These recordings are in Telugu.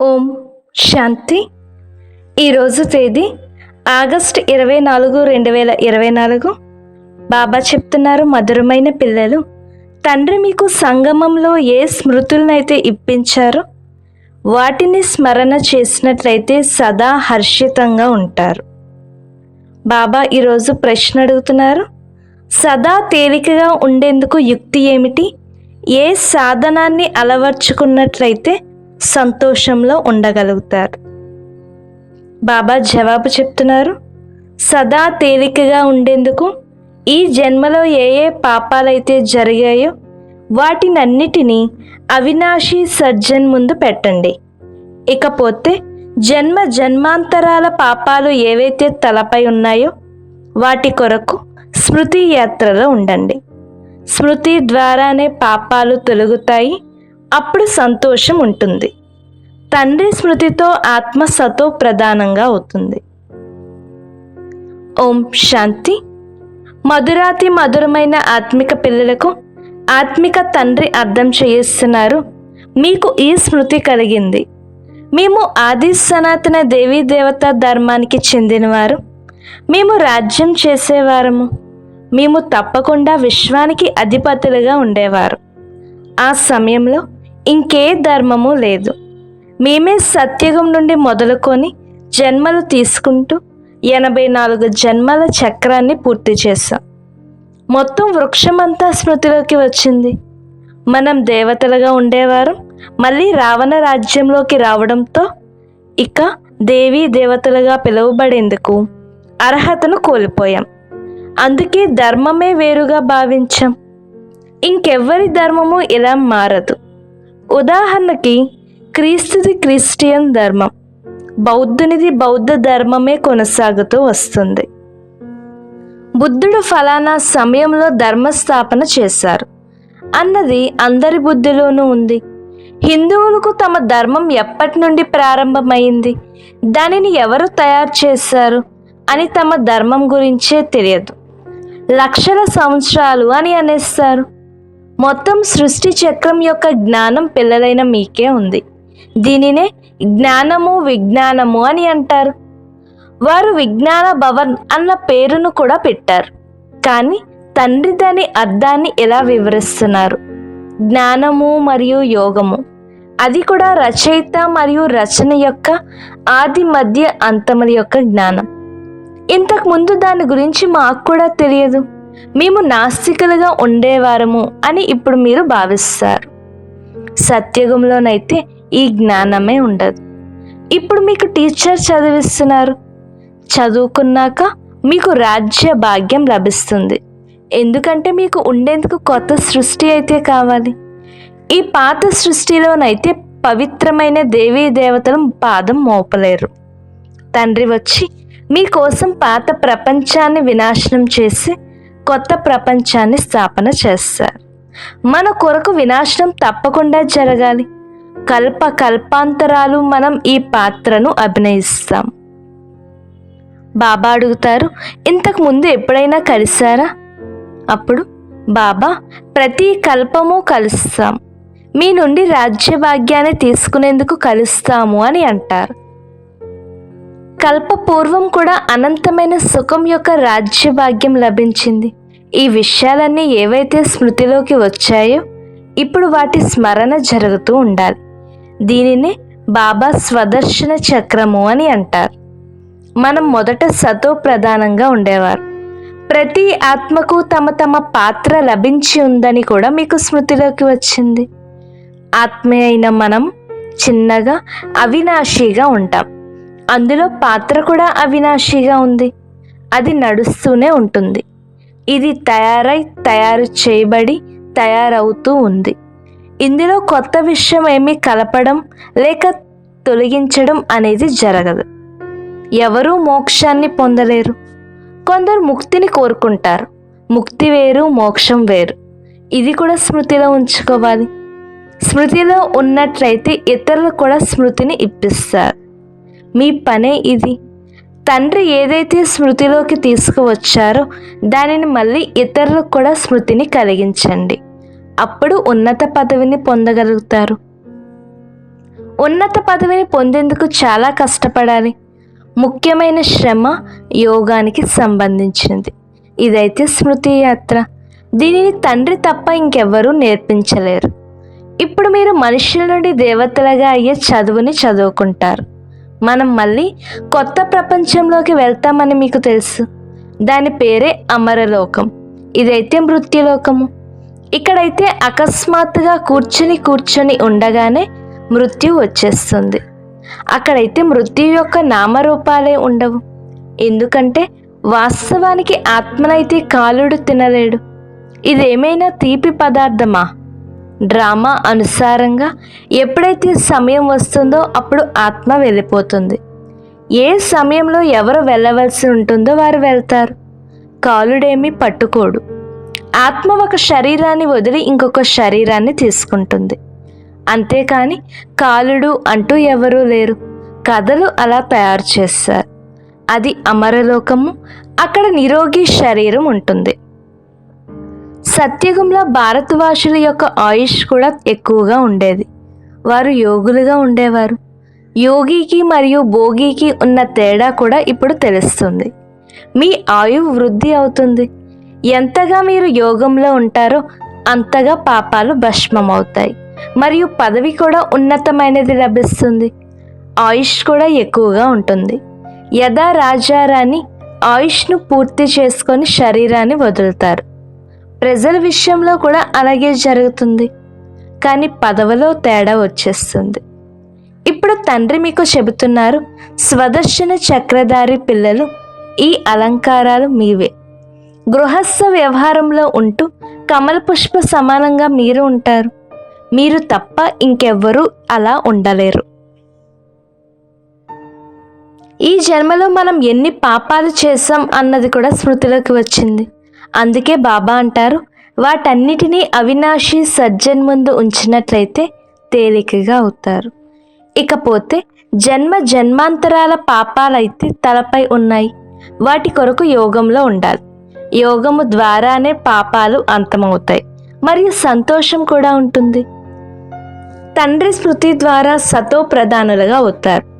ఓం శాంతి. ఈరోజు తేదీ ఆగస్ట్ ఇరవై నాలుగు రెండు వేల ఇరవై నాలుగు. బాబా చెప్తున్నారు మధురమైన పిల్లలు తండ్రి మీకు సంగమంలో ఏ స్మృతులనైతే ఇప్పించారో వాటిని స్మరణ చేసినట్లయితే సదా హర్షితంగా ఉంటారు. బాబా ఈరోజు ప్రశ్న అడుగుతున్నారు సదా తేలికగా ఉండేందుకు యుక్తి ఏమిటి? ఏ సాధనాన్ని అలవర్చుకున్నట్లయితే సంతోషంలో ఉండగలుగుతారు. బాబా జవాబు చెప్తున్నారు సదా తేలికగా ఉండేందుకు ఈ జన్మలో ఏ ఏ పాపాలైతే జరిగాయో వాటినన్నిటినీ అవినాశి సర్జన్ ముందు పెట్టండి. ఇకపోతే జన్మ జన్మాంతరాల పాపాలు ఏవైతే తలపై ఉన్నాయో వాటి కొరకు స్మృతి యాత్రలో ఉండండి. స్మృతి ద్వారానే పాపాలు తొలగుతాయి అప్పుడు సంతోషం ఉంటుంది. తండ్రి స్మృతితో ఆత్మ సతో ప్రధానంగా అవుతుంది. ఓం శాంతి. మధురాతి మధురమైన ఆత్మిక పిల్లలకు ఆత్మిక తండ్రి అర్థం చేయిస్తున్నారు. మీకు ఈ స్మృతి కలిగింది. మేము ఆది సనాతన దేవీ దేవత ధర్మానికి చెందినవారు. మేము రాజ్యం చేసేవారము. మేము తప్పకుండా విశ్వానికి అధిపతులుగా ఉండేవారు. ఆ సమయంలో ఇంకే ధర్మము లేదు. మేమే సత్యుగం నుండి మొదలుకొని జన్మలు తీసుకుంటూ ఎనభై నాలుగు జన్మల చక్రాన్ని పూర్తి చేశాం. మొత్తం వృక్షమంతా స్మృతిలోకి వచ్చింది. మనం దేవతలుగా ఉండేవారు మళ్ళీ రావణ రాజ్యంలోకి రావడంతో ఇక దేవీ దేవతలుగా పిలువబడేందుకు అర్హతను కోల్పోయాం. అందుకే ధర్మమే వేరుగా భావించాం. ఇంకెవ్వరి ధర్మము ఇలా మారదు. ఉదాహరణకి క్రీస్తుది క్రిస్టియన్ ధర్మం బౌద్ధునిది బౌద్ధ ధర్మమే కొనసాగుతూ వస్తుంది. బుద్ధుడు ఫలానా సమయంలో ధర్మస్థాపన చేశారు. అన్నది అందరి బుద్ధిలోనూ ఉంది. హిందువులకు తమ ధర్మం ఎప్పటి నుండి ప్రారంభమైంది? దానిని ఎవరు తయారు చేశారు? అని తమ ధర్మం గురించే తెలియదు. లక్షల సంవత్సరాలు అని అనేస్తారు. మొత్తం సృష్టి చక్రం యొక్క జ్ఞానం పిల్లలైన మీకే ఉంది. దీనినే జ్ఞానము విజ్ఞానము అని అంటారు. వారు విజ్ఞాన భవన్ అన్న పేరును కూడా పెట్టారు. కానీ తండ్రి దాని అర్థాన్ని ఎలా వివరిస్తున్నారు? జ్ఞానము మరియు యోగము. అది కూడా రచయిత మరియు రచన యొక్క ఆది మధ్య అంతముల యొక్క జ్ఞానం. ఇంతకు ముందు దాని గురించి మాకు కూడా తెలియదు. మేము నాస్తికులుగా ఉండేవారము అని ఇప్పుడు మీరు భావిస్తారు. సత్యగంలోనైతే ఈ జ్ఞానమే ఉండదు. ఇప్పుడు మీకు టీచర్ చదివిస్తున్నారు. చదువుకున్నాక మీకు రాజ్య భాగ్యం లభిస్తుంది. ఎందుకంటే మీకు ఉండేందుకు కొత్త సృష్టి అయితే కావాలి. ఈ పాత సృష్టిలోనైతే పవిత్రమైన దేవీ దేవతలు పాదం మోపలేరు. తండ్రి వచ్చి మీకోసం పాత ప్రపంచాన్ని వినాశనం చేసి కొత్త ప్రపంచాన్ని స్థాపన చేస్తారు. మన కొరకు వినాశనం తప్పకుండా జరగాలి. కల్ప కల్పాంతరాలు మనం ఈ పాత్రను అభినయిస్తాం. బాబా అడుగుతారు ఇంతకు ముందు ఎప్పుడైనా కలిశారా? అప్పుడు బాబా ప్రతి కల్పము కలుస్తాం. మీ నుండి రాజ్యభాగ్యాన్ని తీసుకునేందుకు కలుస్తాము అని అంటారు. కల్పపూర్వం కూడా అనంతమైన సుఖం యొక్క రాజ్యభాగ్యం లభించింది. ఈ విషయాలన్నీ ఏవైతే స్మృతిలోకి వచ్చాయో ఇప్పుడు వాటి స్మరణ జరుగుతూ ఉండాలి. దీనినే బాబా స్వదర్శన చక్రము అని అంటారు. మనం మొదట సతో ప్రధానంగా ఉండేవారు. ప్రతి ఆత్మకు తమ తమ పాత్ర లభించి ఉందని కూడా మీకు స్మృతిలోకి వచ్చింది. ఆత్మ అయిన మనం చిన్నగా అవినాశిగా ఉంటాం. అందులో పాత్ర కూడా అవినాశిగా ఉంది. అది నడుస్తూనే ఉంటుంది. ఇది తయారై తయారు చేయబడి తయారవుతూ ఉంది. ఇందులో కొత్త విషయం ఏమీ కలపడం లేక తొలగించడం అనేది జరగదు. ఎవరూ మోక్షాన్ని పొందలేరు. కొందరు ముక్తిని కోరుకుంటారు. ముక్తి వేరు మోక్షం వేరు. ఇది కూడా స్మృతిలో ఉంచుకోవాలి. స్మృతిలో ఉన్నట్లయితే ఇతరులు కూడా స్మృతిని ఇప్పిస్తారు. మీ పనే ఇది. తండ్రి ఏదైతే స్మృతిలోకి తీసుకువచ్చారో దానిని మళ్ళీ ఇతరులకు కూడా స్మృతిని కలిగించండి. అప్పుడు ఉన్నత పదవిని పొందగలుగుతారు. ఉన్నత పదవిని పొందేందుకు చాలా కష్టపడాలి. ముఖ్యమైన శ్రమ యోగానికి సంబంధించినది. ఇదైతే స్మృతి యాత్ర. దీనిని తండ్రి తప్ప ఇంకెవ్వరూ నేర్పించలేరు. ఇప్పుడు మీరు మనుషుల నుండి దేవతలుగా అయ్యే చదువుని చదువుకుంటారు. మనం మళ్ళీ కొత్త ప్రపంచంలోకి వెళ్తామని మీకు తెలుసు. దాని పేరే అమరలోకం. ఇదైతే మృత్యులోకము. ఇక్కడైతే అకస్మాత్తుగా కూర్చుని కూర్చొని ఉండగానే మృత్యు వచ్చేస్తుంది. అక్కడైతే మృత్యు యొక్క నామరూపాలే ఉండవు. ఎందుకంటే వాస్తవానికి ఆత్మనైతే కాలుడు తినలేడు. ఇదేమైనా తీపి పదార్థమా? డ్రామా అనుసారంగా ఎప్పుడైతే సమయం వస్తుందో అప్పుడు ఆత్మ వెళ్ళిపోతుంది. ఏ సమయంలో ఎవరు వెళ్ళవలసి ఉంటుందో వారు వెళ్తారు. కాలుడేమీ పట్టుకోడు. ఆత్మ ఒక శరీరాన్ని వదిలి ఇంకొక శరీరాన్ని తీసుకుంటుంది. అంతేకాని కాలుడు అంటూ ఎవరూ లేరు. కథలు అలా తయారు చేస్తారు. అది అమరలోకము అక్కడ నిరోగి శరీరం ఉంటుంది. సత్యుగంలో భారతవాసుల యొక్క ఆయుష్ కూడా ఎక్కువగా ఉండేది. వారు యోగులుగా ఉండేవారు. యోగికి మరియు భోగికి ఉన్న తేడా కూడా ఇప్పుడు తెలుస్తుంది. మీ ఆయువు వృద్ధి అవుతుంది. ఎంతగా మీరు యోగంలో ఉంటారో అంతగా పాపాలు భస్మమవుతాయి. మరియు పదవి కూడా ఉన్నతమైనది లభిస్తుంది. ఆయుష్ కూడా ఎక్కువగా ఉంటుంది. యథా రాజారాణి ఆయుష్ను పూర్తి చేసుకొని శరీరాన్ని వదులుతారు. ప్రజల విషయంలో కూడా అలాగే జరుగుతుంది. కానీ పదవిలో తేడా వచ్చేస్తుంది. ఇప్పుడు తండ్రి మీకు చెబుతున్నారు స్వదర్శన చక్రధారి పిల్లలు ఈ అలంకారాలు మీవే. గృహస్థ వ్యవహారంలో ఉంటూ కమల పుష్ప సమానంగా మీరు ఉంటారు. మీరు తప్ప ఇంకెవ్వరూ అలా ఉండలేరు. ఈ జన్మలో మనం ఎన్ని పాపాలు చేశాం అన్నది కూడా స్మృతిలోకి వచ్చింది. అందుకే బాబా అంటారు వాటన్నిటినీ అవినాశి సజ్జన్ ముందు ఉంచినట్లయితే తేలికగా అవుతారు. ఇకపోతే జన్మ జన్మాంతరాల పాపాలైతే తలపై ఉన్నాయి. వాటి కొరకు యోగంలో ఉండాలి. యోగము ద్వారానే పాపాలు అంతమవుతాయి. మరియు సంతోషం కూడా ఉంటుంది. తండ్రి స్మృతి ద్వారా సతో ప్రధానులుగా అవుతారు.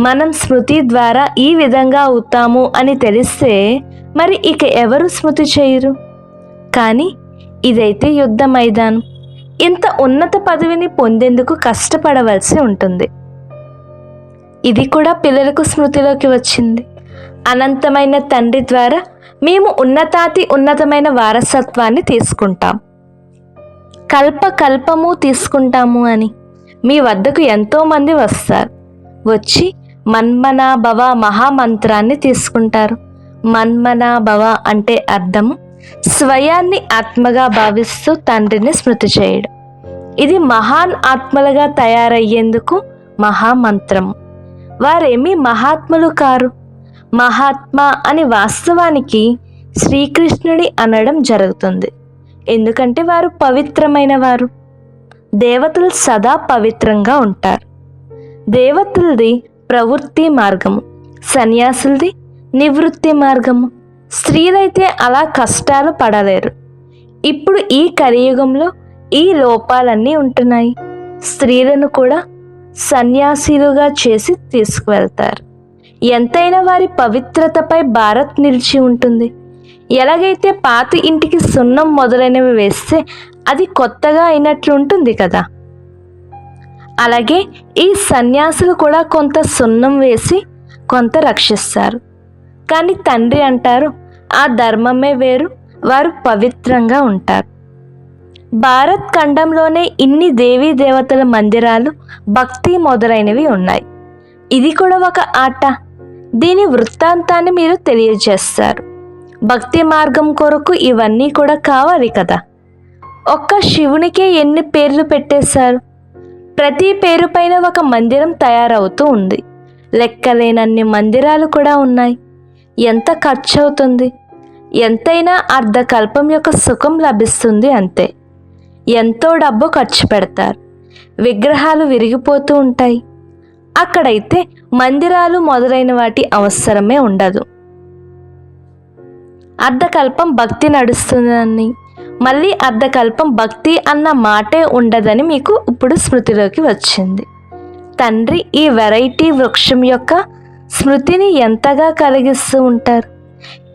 మనం స్మృతి ద్వారా ఈ విధంగా అవుతాము అని తెలిస్తే మరి ఇక ఎవరు స్మృతి చేయరు? కానీ ఇదైతే యుద్ధ మైదానం. ఇంత ఉన్నత పదవిని పొందేందుకు కష్టపడవలసి ఉంటుంది. ఇది కూడా పిల్లలకు స్మృతిలోకి వచ్చింది. అనంతమైన తండ్రి ద్వారా మేము ఉన్నతాతి ఉన్నతమైన వారసత్వాన్ని తీసుకుంటాం. కల్ప కల్పము తీసుకుంటాము అని మీ వద్దకు ఎంతోమంది వస్తారు. వచ్చి మన్మనా భవ మహామంత్రాన్ని తీసుకుంటారు. మన్మనా భవ అంటే అర్థం స్వయాన్ని ఆత్మగా భావిస్తూ తండ్రిని స్మృతి చేయడం. ఇది మహాన్ ఆత్మలుగా తయారయ్యేందుకు మహామంత్రం. వారేమీ మహాత్ములు కారు? మహాత్మా అని వాస్తవానికి శ్రీకృష్ణుడి అనడం జరుగుతుంది. ఎందుకంటే వారు పవిత్రమైన వారు దేవతలు సదా పవిత్రంగా ఉంటారు. దేవతలది ప్రవృత్తి మార్గము సన్యాసులది నివృత్తి మార్గము. స్త్రీలైతే అలా కష్టాలు పడలేరు. ఇప్పుడు ఈ కలియుగంలో ఈ లోపాలన్నీ ఉంటున్నాయి. స్త్రీలను కూడా సన్యాసిలుగా చేసి తీసుకువెళ్తారు. ఎంతైనా వారి పవిత్రతపై భారత్ నిలిచి ఉంటుంది. ఎలాగైతే పాత ఇంటికి సున్నం మొదలైనవి వేస్తే అది కొత్తగా అయినట్లు ఉంటుంది కదా. అలాగే ఈ సన్యాసులు కూడా కొంత సున్నం వేసి కొంత రక్షిస్తారు. కానీ తండ్రి అంటారు ఆ ధర్మమే వేరు వారు పవిత్రంగా ఉంటారు. భారత్ ఖండంలోనే ఇన్ని దేవీ దేవతల మందిరాలు భక్తి మొదలైనవి ఉన్నాయి. ఇది కూడా ఒక ఆట. దీని వృత్తాంతాన్ని మీరు తెలియజేస్తారు. భక్తి మార్గం కొరకు ఇవన్నీ కూడా కావాలి కదా. ఒక్క శివునికే ఎన్ని పేర్లు పెట్టేశారు? ప్రతి పేరు పైన ఒక మందిరం తయారవుతూ ఉంది. లెక్కలేనన్ని మందిరాలు కూడా ఉన్నాయి. ఎంత ఖర్చు అవుతుంది ఎంతైనా అర్ధకల్పం యొక్క సుఖం లభిస్తుంది అంతే. ఎంతో డబ్బు ఖర్చు పెడతారు. విగ్రహాలు విరిగిపోతూ ఉంటాయి. అక్కడైతే మందిరాలు మొదలైన వాటి అవసరమే ఉండదు. అర్ధకల్పం భక్తి నడుస్తుందని మళ్ళీ అర్ధకల్పం భక్తి అన్న మాటే ఉండదని మీకు ఇప్పుడు స్మృతిలోకి వచ్చింది. తండ్రి ఈ వెరైటీ వృక్షం యొక్క స్మృతిని ఎంతగా కలిగిస్తూ ఉంటారు?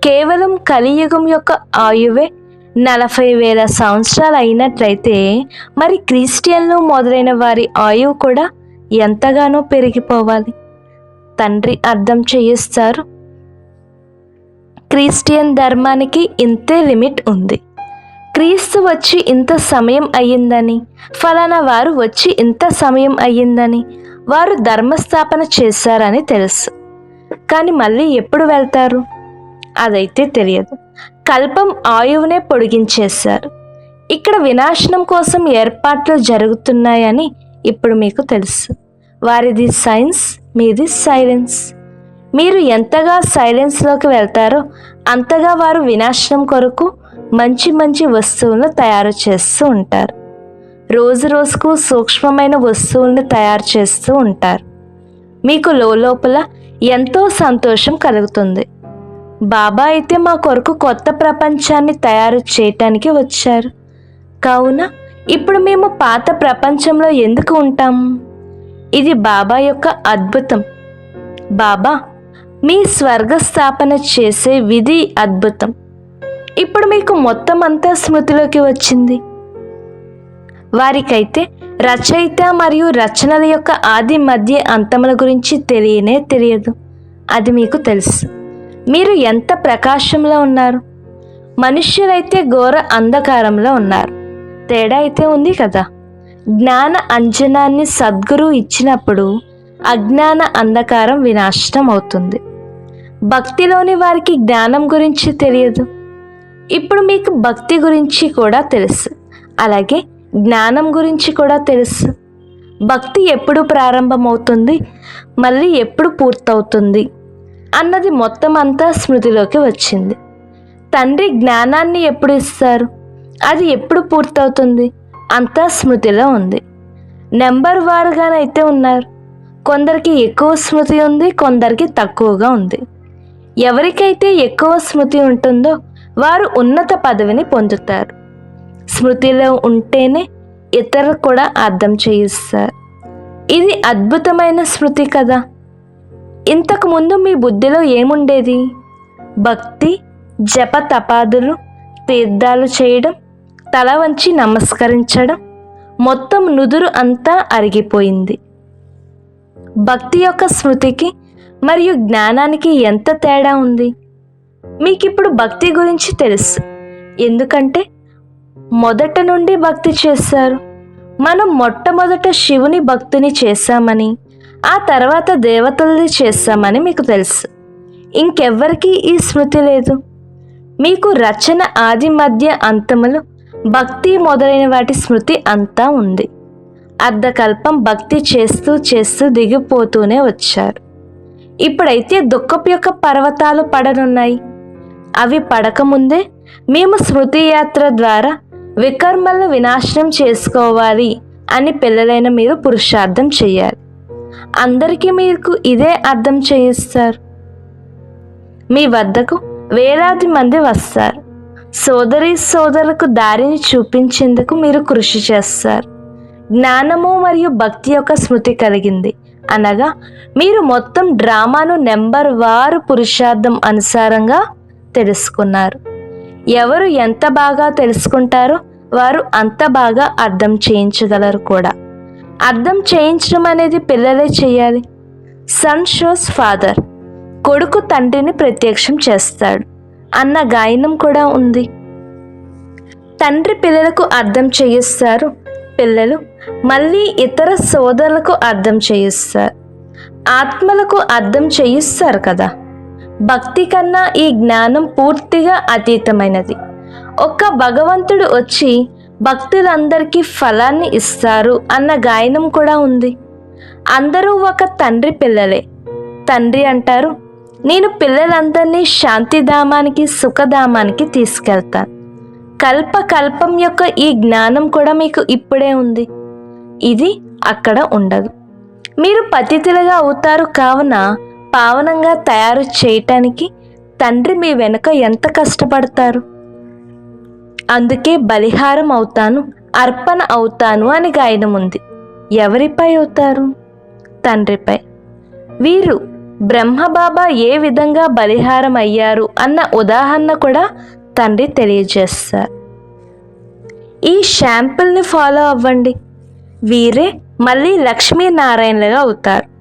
కేవలం కలియుగం యొక్క ఆయువే నలభై వేల సంవత్సరాలు అయినట్లయితే మరి క్రిస్టియన్లు మొదలైన వారి ఆయువు కూడా ఎంతగానో పెరిగిపోవాలి? తండ్రి అర్థం చేయిస్తారు. క్రిస్టియన్ ధర్మానికి ఇంతే లిమిట్ ఉంది. క్రీస్తు వచ్చి ఇంత సమయం అయ్యిందని ఫలానా వారు వచ్చి ఇంత సమయం అయ్యిందని వారు ధర్మస్థాపన చేశారని తెలుసు. కానీ మళ్ళీ ఎప్పుడు వెళ్తారు? అదైతే తెలియదు. కల్పం ఆయువునే పొడిగించేశారు. ఇక్కడ వినాశనం కోసం ఏర్పాట్లు జరుగుతున్నాయని ఇప్పుడు మీకు తెలుసు. వారిది సైన్స్ మీది సైలెన్స్. మీరు ఎంతగా సైలెన్స్లోకి వెళ్తారో అంతగా వారు వినాశనం కొరకు మంచి మంచి వస్తువులను తయారు చేస్తూ ఉంటారు. రోజు రోజుకు సూక్ష్మమైన వస్తువులను తయారు చేస్తూ ఉంటారు. మీకు లోపల ఎంతో సంతోషం కలుగుతుంది. బాబా అయితే మా కొరకు కొత్త ప్రపంచాన్ని తయారు చేయటానికి వచ్చారు. కావున ఇప్పుడు మేము పాత ప్రపంచంలో ఎందుకు ఉంటాం? ఇది బాబా యొక్క అద్భుతం. బాబా మీ స్వర్గ స్థాపన చేసే విధి అద్భుతం. ఇప్పుడు మీకు మొత్తం అంతా స్మృతిలోకి వచ్చింది. వారికైతే రచయిత మరియు రచనల యొక్క ఆది మధ్య అంతముల గురించి తెలియనే తెలియదు. అది మీకు తెలుసు. మీరు ఎంత ప్రకాశంలో ఉన్నారు? మనుష్యులైతే ఘోర అంధకారంలో ఉన్నారు. తేడా అయితే ఉంది కదా. జ్ఞాన అంజనాన్ని సద్గురు ఇచ్చినప్పుడు అజ్ఞాన అంధకారం వినాశనం అవుతుంది భక్తిలోని వారికి జ్ఞానం గురించి తెలియదు. ఇప్పుడు మీకు భక్తి గురించి కూడా తెలుసు. అలాగే జ్ఞానం గురించి కూడా తెలుసు. భక్తి ఎప్పుడు ప్రారంభమవుతుంది? మళ్ళీ ఎప్పుడు పూర్తవుతుంది? అన్నది మొత్తం అంతా స్మృతిలోకి వచ్చింది. తండ్రి జ్ఞానాన్ని ఎప్పుడు ఇస్తారు? అది ఎప్పుడు పూర్తవుతుంది? అంతా స్మృతిలో ఉంది. నెంబర్ వారుగానైతే ఉన్నారు. కొందరికి ఎక్కువ స్మృతి ఉంది కొందరికి తక్కువగా ఉంది. ఎవరికైతే ఎక్కువ స్మృతి ఉంటుందో వారు ఉన్నత పదవిని పొందుతారు. స్మృతిలో ఉంటేనే ఇతరులు కూడా అర్థం చేయిస్తారు. ఇది అద్భుతమైన స్మృతి కదా. ఇంతకుముందు మీ బుద్ధిలో ఏముండేది? భక్తి జప తపాదులు తీర్థాలు చేయడం తల వంచి నమస్కరించడం మొత్తం నుదురు అంతా అరిగిపోయింది. భక్తి యొక్క స్మృతికి మరియు జ్ఞానానికి ఎంత తేడా ఉంది? మీకు ఇప్పుడు భక్తి గురించి తెలుసు. ఎందుకంటే మొదట నుండి భక్తి చేశారు. మనం మొట్టమొదట శివుని భక్తిని చేశామని ఆ తర్వాత దేవతల్ని చేస్తామని మీకు తెలుసు. ఇంకెవ్వరికీ ఈ స్మృతి లేదు. మీకు రచన ఆది మధ్య అంతములు భక్తి మొదలైన వాటి స్మృతి అంతా ఉంది. అర్ధకల్పం భక్తి చేస్తూ చేస్తూ దిగిపోతూనే వచ్చారు. ఇప్పుడైతే దుఃఖపు యొక్క పర్వతాలు పడనున్నాయి. అవి పడకముందే మేము స్మృతి యాత్ర ద్వారా వికర్మలను వినాశనం చేసుకోవాలి అని పిల్లలైన మీరు పురుషార్థం చేయాలి. అందరికీ మీకు ఇదే అర్థం చేయిస్తారు. మీ వద్దకు వేలాది మంది వస్తారు. సోదరి సోదరులకు దారిని చూపించేందుకు మీరు కృషి చేస్తారు. జ్ఞానము మరియు భక్తి యొక్క స్మృతి కలిగింది. అనగా మీరు మొత్తం డ్రామాను నెంబర్ వారు పురుషార్థం అనుసారంగా తెలుసుకున్నారు. ఎవరు ఎంత బాగా తెలుసుకుంటారో వారు అంత బాగా అర్థం చేయించగలరు కూడా. అర్థం చేయించడం అనేది పిల్లలే చేయాలి. Son shows father. కొడుకు తండ్రిని ప్రత్యక్షం చేస్తాడు. అన్న గాయనం కూడా ఉంది. తండ్రి పిల్లలకు అర్థం చేయిస్తారు. పిల్లలు మళ్ళీ ఇతర సోదరులకు అర్థం చేయిస్తారు. ఆత్మలకు అర్థం చేయిస్తారు కదా. భక్తి కన్నా ఈ జ్ఞానం పూర్తిగా అతీతమైనది. ఒక్క భగవంతుడు వచ్చి భక్తులందరికీ ఫలాన్ని ఇస్తారు అన్న గాయనం కూడా ఉంది. అందరూ ఒక తండ్రి పిల్లలే. తండ్రి అంటారు నేను పిల్లలందరినీ శాంతిధామానికి సుఖధామానికి తీసుకెళ్తాను కల్ప కల్పం యొక్క ఈ జ్ఞానం కూడా మీకు ఇప్పుడే ఉంది. ఇది అక్కడ ఉండదు. మీరు పతితులుగా అవుతారు కావున పావనంగా తయారు చేయటానికి తండ్రి మీ వెనుక ఎంత కష్టపడతారు? అందుకే బలిహారం అవుతాను అర్పణ అవుతాను అని గాయనం ఉంది. ఎవరిపై అవుతారు? తండ్రిపై. వీరు బ్రహ్మబాబా ఏ విధంగా బలిహారం అయ్యారు అన్న ఉదాహరణ కూడా తండ్రి తెలియజేస్తారు. ఈ షాంపుల్ని ఫాలో అవ్వండి. వీరే మళ్ళీ లక్ష్మీనారాయణలుగా అవుతారు.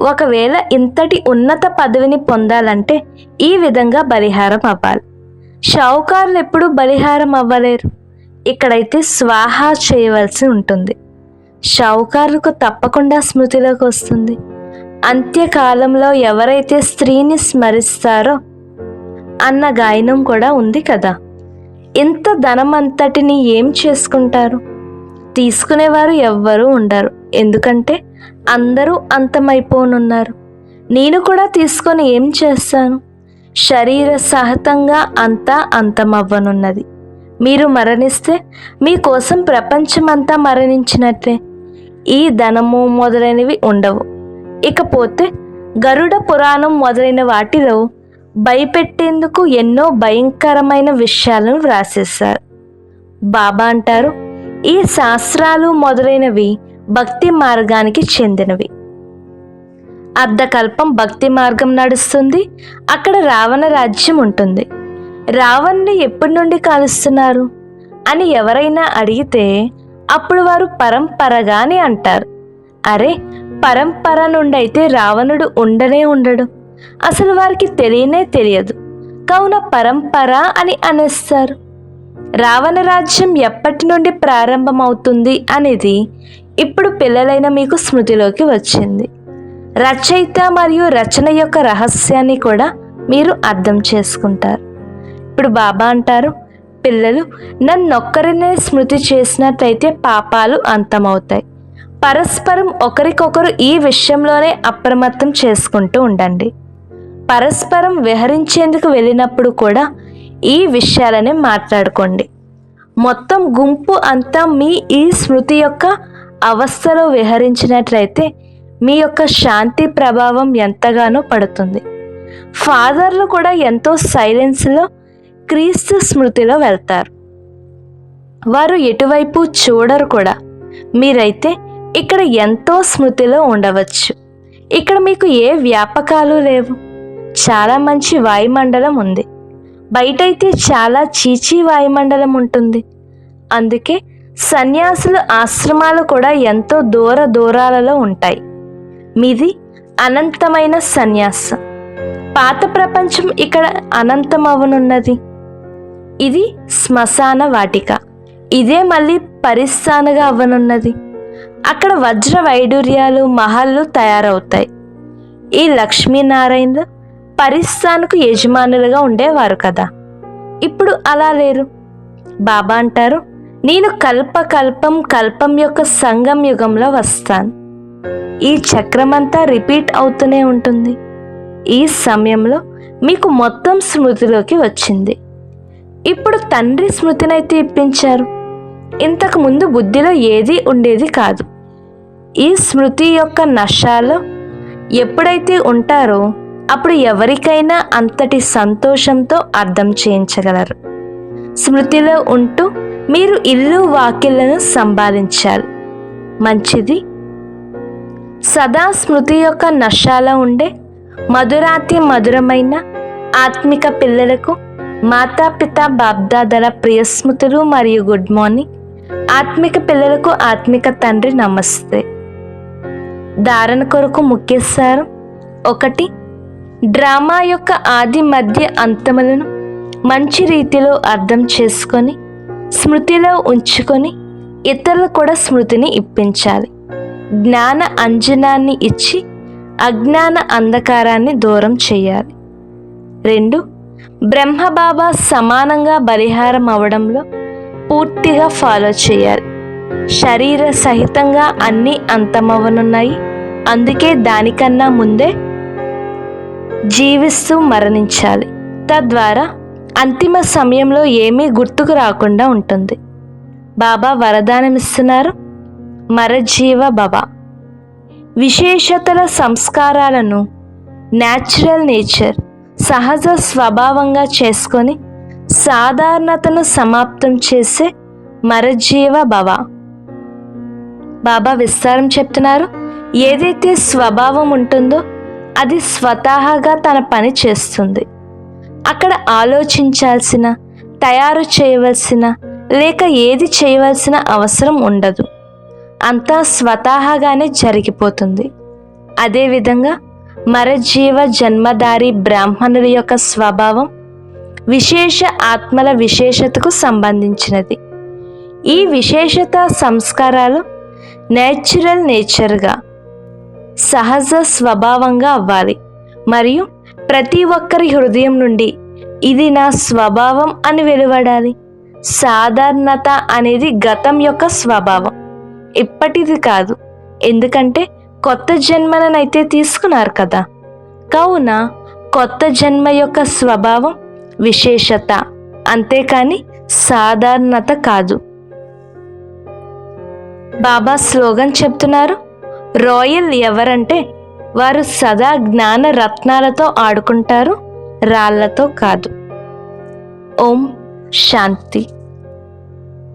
ఒకవేళ ఇంతటి ఉన్నత పదవిని పొందాలంటే ఈ విధంగా బలిహారం అవ్వాలి. షావుకారులు ఎప్పుడూ బలిహారం అవ్వలేరు. ఇక్కడైతే స్వాహా చేయవలసి ఉంటుంది. షావుకారులకు తప్పకుండా స్మృతిలోకి వస్తుంది. అంత్యకాలంలో ఎవరైతే స్త్రీని స్మరిస్తారో అన్న గాయనం కూడా ఉంది కదా. ఇంత ధనం అంతటిని ఏం చేసుకుంటారు? తీసుకునేవారు ఎవ్వరూ ఉండరు. ఎందుకంటే అందరూ అంతమైపోనున్నారు. నేను కూడా తీసుకొని ఏం చేస్తాను? శరీర సహతంగా అంతా అంతమవ్వనున్నది. మీరు మరణిస్తే మీకోసం ప్రపంచమంతా మరణించినట్లే. ఈ ధనము మొదలైనవి ఉండవు. ఇకపోతే గరుడ పురాణం మొదలైన వాటిలో భయపెట్టేందుకు ఎన్నో భయంకరమైన విషయాలను వ్రాసేశారు. బాబా అంటారు ఈ శాస్త్రాలు మొదలైనవి భక్తి మార్గానికి చెందినవి. అర్ధకల్పం భక్తి మార్గం నడుస్తుంది. అక్కడ రావణ రాజ్యం ఉంటుంది. రావణ్ణి ఎప్పటి నుండి కాలుస్తున్నారు? అని ఎవరైనా అడిగితే అప్పుడు వారు పరంపరగాని అంటారు. అరే పరంపర నుండి అయితే రావణుడు ఉండనే ఉండడు. అసలు వారికి తెలియనే తెలియదు. కావున పరంపర అని అనేస్తారు. రావణ రాజ్యం ఎప్పటి నుండి ప్రారంభమవుతుంది అనేది ఇప్పుడు పిల్లలైన మీకు స్మృతిలోకి వచ్చింది. రచయిత మరియు రచన యొక్క రహస్యాన్ని కూడా మీరు అర్థం చేసుకుంటారు. ఇప్పుడు బాబా అంటారు పిల్లలు నన్నొక్కరినే స్మృతి చేసినట్లయితే పాపాలు అంతమవుతాయి. పరస్పరం ఒకరికొకరు ఈ విషయంలోనే అప్రమత్తం చేసుకుంటూ ఉండండి. పరస్పరం విహరించేందుకు వెళ్ళినప్పుడు కూడా ఈ విషయాలనే మాట్లాడుకోండి. మొత్తం గుంపు అంతా మీ ఈ స్మృతి యొక్క అవస్థలో విహరించినట్లయితే మీ యొక్క శాంతి ప్రభావం ఎంతగానో పడుతుంది. ఫాదర్లు కూడా ఎంతో సైలెన్స్లో క్రీస్తు స్మృతిలో వెళ్తారు. వారు ఎటువైపు చూడరు కూడా. మీరైతే ఇక్కడ ఎంతో స్మృతిలో ఉండవచ్చు. ఇక్కడ మీకు ఏ వ్యాపకాలు లేవు. చాలా మంచి వాయుమండలం ఉంది. బయటైతే చాలా చీచీ వాయుమండలం ఉంటుంది. అందుకే సన్యాసుల ఆశ్రమాలు కూడా ఎంతో దూర దూరాలలో ఉంటాయి. మీది అనంతమైన సన్యాసం. పాత ప్రపంచం ఇక్కడ అనంతమవనున్నది. ఇది శ్మశాన వాటిక. ఇదే మళ్ళీ పరిస్థానగా అవ్వనున్నది అక్కడ వజ్ర వైడూర్యాలు మహల్లు తయారవుతాయి. ఈ లక్ష్మీనారాయణ పరిస్థానకు యజమానులుగా ఉండేవారు కదా. ఇప్పుడు అలా లేరు. బాబా అంటారు నేను కల్పకల్పం కల్పం యొక్క సంగం యుగంలో వస్తాను. ఈ చక్రమంతా రిపీట్ అవుతూనే ఉంటుంది. ఈ సమయంలో మీకు మొత్తం స్మృతిలోకి వచ్చింది. ఇప్పుడు తండ్రి స్మృతినైతే ఇప్పించారు ఇంతకు ముందు బుద్ధిలో ఏది ఉండేది కాదు. ఈ స్మృతి యొక్క నష్టాలో ఎప్పుడైతే ఉంటారో అప్పుడు ఎవరికైనా అంతటి సంతోషంతో అర్థం చేయించగలరు. స్మృతిలో ఉంటూ మీరు ఇల్లు వాకిళ్ళను సంపాదించాలి మంచిది. సదా స్మృతి యొక్క నశాల ఉండే మధురాతి మధురమైన ఆత్మిక పిల్లలకు మాతాపిత బాబ్దాదల ప్రియ స్మృతులు మరియు గుడ్ మార్నింగ్. ఆత్మిక పిల్లలకు ఆత్మిక తండ్రి నమస్తే. ధారణ కొరకు ముఖ్యసారం ఒకటి డ్రామా యొక్క ఆది మధ్య అంతములను మంచి రీతిలో అర్థం చేసుకొని స్మృతిలో ఉంచుకొని ఇతరులు కూడా స్మృతిని ఇప్పించాలి. జ్ఞాన అంజనాన్ని ఇచ్చి అజ్ఞాన అంధకారాన్ని దూరం చేయాలి. రెండు బ్రహ్మబాబా సమానంగా బలిహారం అవడంలో పూర్తిగా ఫాలో చేయాలి. శరీర సహితంగా అన్నీ అంతమవనున్నాయి అందుకే దానికన్నా ముందే జీవిస్తూ మరణించాలి. తద్వారా అంతిమ సమయంలో ఏమీ గుర్తుకు రాకుండా ఉంటుంది. బాబా వరదానం ఇస్తున్నారు మరజీవ బాబా విశేషతల సంస్కారాలను న్యాచురల్ నేచర్ సహజ స్వభావంగా చేసుకొని సాధారణతను సమాప్తం చేసే మరజీవ భవ. బాబా విస్తారం చెప్తున్నారు. ఏదైతే స్వభావం ఉంటుందో అది స్వతహాగా తన పని చేస్తుంది. అక్కడ ఆలోచించాల్సిన తయారు చేయవలసిన లేక ఏది చేయవలసిన అవసరం ఉండదు. అంతా స్వతహాగానే జరిగిపోతుంది. అదేవిధంగా మరజీవ జన్మధారి బ్రాహ్మణుల యొక్క స్వభావం విశేష ఆత్మల విశేషతకు సంబంధించినది. ఈ విశేషత సంస్కారాలు నేచురల్ నేచర్గా సహజ స్వభావంగా అవ్వాలి. మరియు ప్రతి ఒక్కరి హృదయం నుండి ఇది నా స్వభావం అని వెలువడాలి. సాధారణత అనేది గతం యొక్క స్వభావం. ఇప్పటిది కాదు. ఎందుకంటే కొత్త జన్మననైతే తీసుకున్నారు కదా. కావున కొత్త జన్మ యొక్క స్వభావం విశేషత. అంతేకాని సాధారణత కాదు. బాబా స్లోగన్ చెప్తున్నారు రాయల్ ఎవరంటే వారు సదా జ్ఞాన రత్నాలతో ఆడుకుంటారు రాళ్ళతో కాదు. ఓం శాంతి.